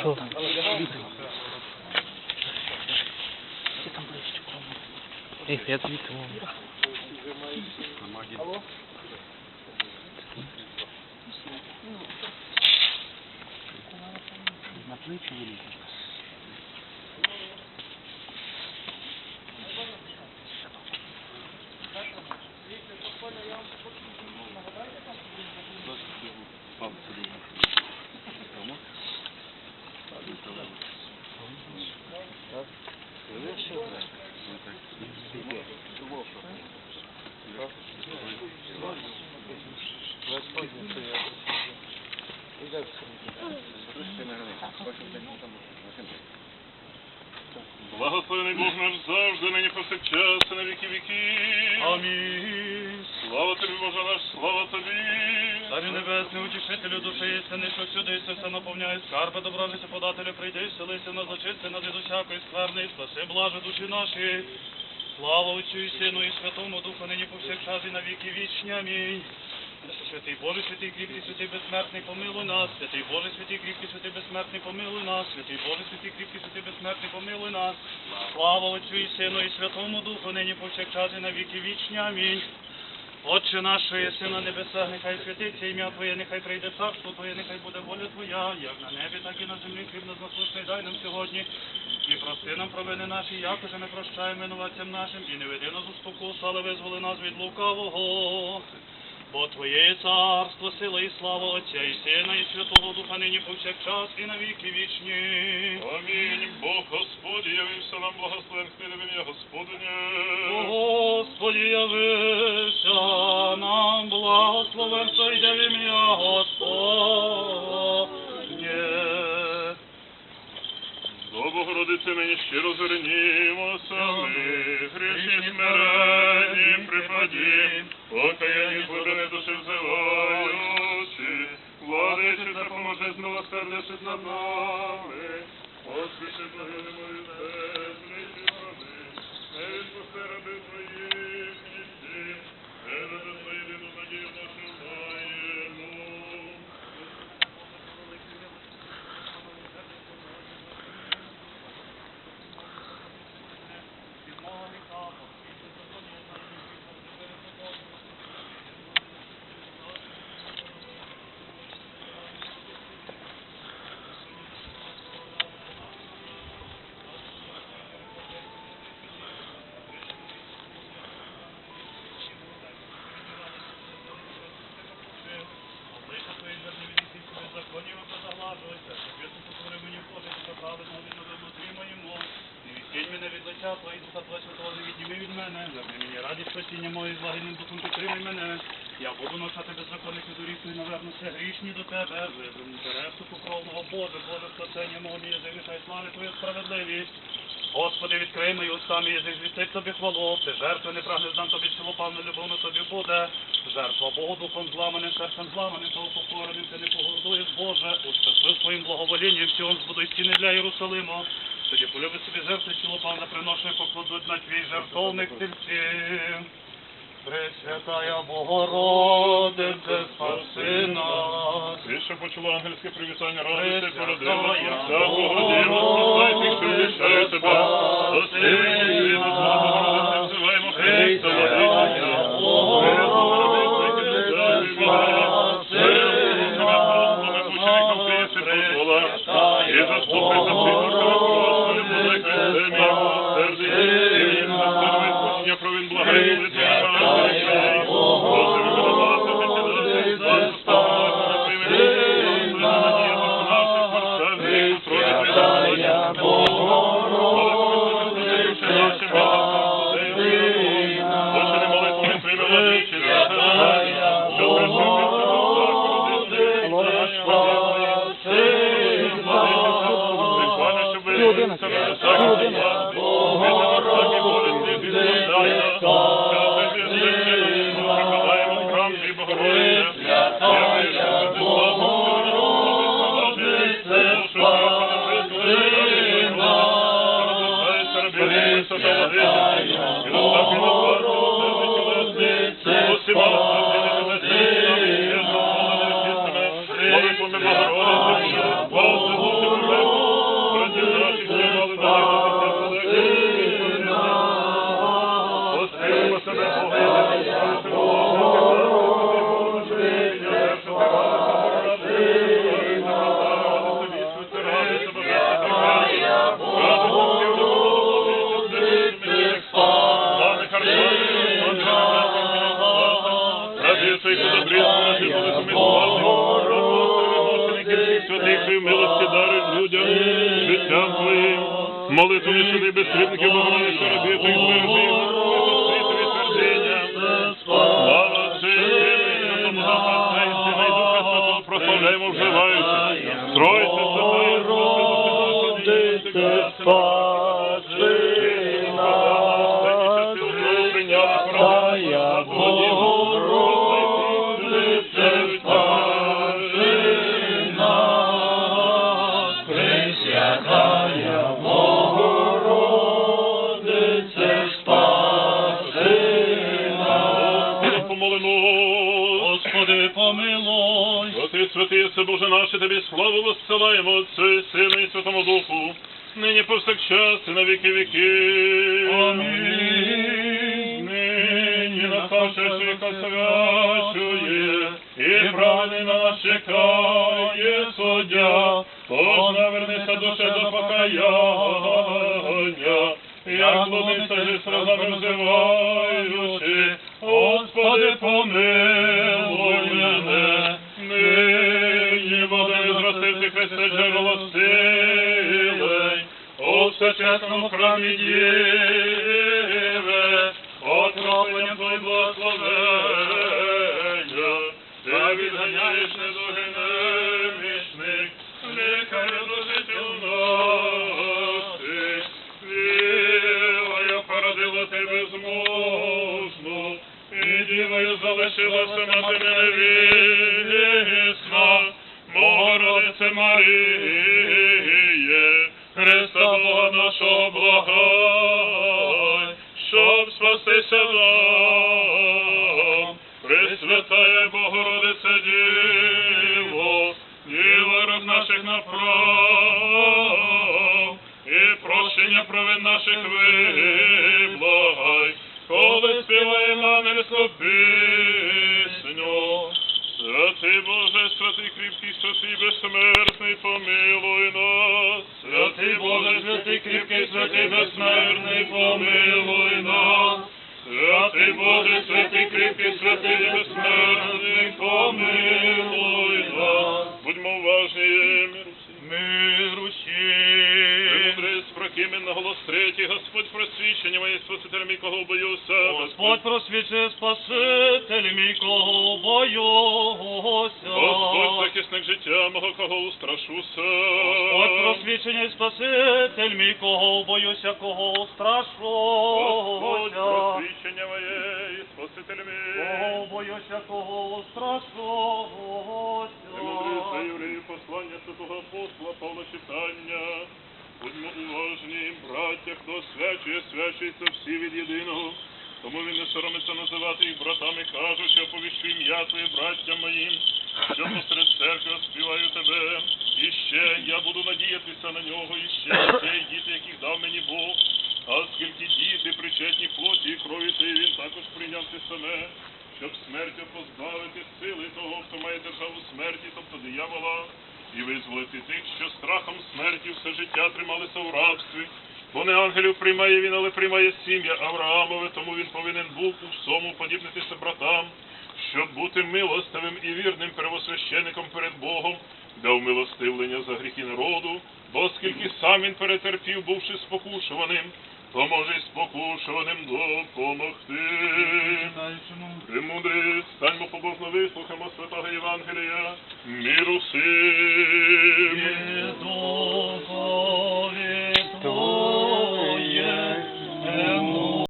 Що? Ти там ближче кому. Ей, я звідти вон. На плечі вилізти. Повсякчас, і на віки віків. Амінь. Слава тобі, Боже наш, слава тобі. Царю небесний, утішителю душі істини, що всюди і все наповняє скарби, добровіся подателю, прийди, і селися на зачисти, над від усякої скверни, і спаси, блаже душі наші. Слава Отцю і Сину і Святому Духу, нині повсякчас і на віки вічні. Амінь. Святий Боже, святий кріпкий, святий безсмертний, помилуй нас. Святий Боже, святий кріпкий, святий безсмертний, помилуй нас. Святий Боже, святий кріпкий, святий безсмертний, помилуй нас. Слава Отцю і Сину і Святому Духу, нині повсякчас і на віки вічні. Амінь. Отче наш, що єси на небесах, нехай святиться ім'я Твоє, нехай прийде царство Твоє, нехай буде воля Твоя, як на небі, так і на землі. Хліб нас насущний дай нам сьогодні. І прости нам провини наші, як уже ми прощаємо винуватцям нашим, і не веди нас у спокусу, але визволи нас від лукавого. Бо Твоє є царство, сила і слава Отця і Сина, і Святого Духа нині повсякчас, і на віки вічні. Амінь. Бог Господь явився нам благословен, хвилю ім'я Господине. Господь, явився нам благословен, хто в ім'я Господнє. До нині, мені щиро звернімося, ми грішні смиренні припадім, покаяні глибини душі взиваючи, владичі та поможи змилосердившись над нами, поспіши благини мої раби, не відпусти раби твоїх мене від лиця твої, духа твого святого, не відніми від мене. Верни мені радість спасіння моє, з лагідним духом підтримай мене. Я буду навчати беззаконних і доріг, і навернуся грішні до тебе. Вижим пересту покровного Боже, Боже, спасення мого язик, нехай слави твою справедливість. Господи, відкрий мої уста, язик, звістить тобі хвалу. Ти жертви не прагне, здам тобі цілопавну любовну тобі буде. Жертва Богу духом зламаним, серцем зламаним та упокореним, ти не погодуєш, Боже. Ущаслив своїм благоволінням, всього збудуй стіни для Єрусалиму. Тоді полюбить собі жертви цілопавне приношення покладуть на твій жертовник тельців. Пресвятая Богородице, спаси нас. Ти ще почула ангельське привітання, Пресвятая породила, вся Богодіва, спасай тих, що ввічає тебе. Спаси, до Слава Богородице, Молитвами Богородиці, Отця і добрісно наші великими славними, святих і милості дарить людям, життям твоїм, молитву не сюди без срібники, Бога не шарабі, то й смерти, світові твердення. Слава Отцю, тому запасайся, найдуха святого прославляємо, вживаючи, стройся, помилуй. Святий, святий, все Боже наше, тобі славу воссилаємо Отцю і Сину і Святому Духу, нині повсякчас і на віки віки. Амінь. Нині наставши свячує, і правди нас чекає суддя, тож навернися душе до покаяння, як блудниця зі сльозами взиваючи, Господи, помилуй у всечесному храмі Діви, окропленням Твої благословення, ти відганяєш недуги немічних, лікаря до життя наших, Вілою породила ти безмужну, і дівою залишилася мати невісна, Богородице Маріє, нам. Пресвятая Богородице Діво, Діво рук наших направ, і прощення провин наших виблагай, коли співаємо ангельську пісню. Святий Боже, святий кріпкий, святий безсмертний, помилуй нас. Святий Боже, святий кріпкий, святий безсмертний, помилуй нас. Святий Боже, святий кріпкий, святий безсмертний, помилуй нас. Будьмо уважні, миру Премудрість на голос третій, Господь просвічення моє спаситель мій, кого боюся. Господь просвічує Спаситель мій, кого боюся. Господь захисник життя мого, кого устрашуся. Господь просвічення Спаситель мій, кого боюся, кого Господь страшуся. просвічення моє, спаситель мій. Кого боюся, кого страшуся. Премудрість за євреїв послання святого апостола Павла читання. Будьмо уважні, браття, хто свячує, свячується всі від єдиного. Тому він не соромиться називати їх братами, кажучи, оповіщу ім'я твоє, браття моїм, що посеред церкви співаю тебе. І ще я буду надіятися на нього, і ще дітей, діти, яких дав мені Бог. А оскільки діти причетні плоті і крові, і він також прийняв те саме, щоб смертю позбавити сили того, хто має державу смерті, тобто диявола, і визволити тих, що страхом смерті все життя трималися в рабстві. Бо не ангелів приймає він, але приймає сім'я Авраамове, тому він повинен був у всьому подібнитися братам, щоб бути милостивим і вірним первосвящеником перед Богом, для умилостивлення за гріхи народу, бо оскільки сам він перетерпів, бувши спокушуваним, то може спокушуваним допомогти. Премудрі, станьмо побожно вислухаємо святого Євангелія, міру сим. Дові,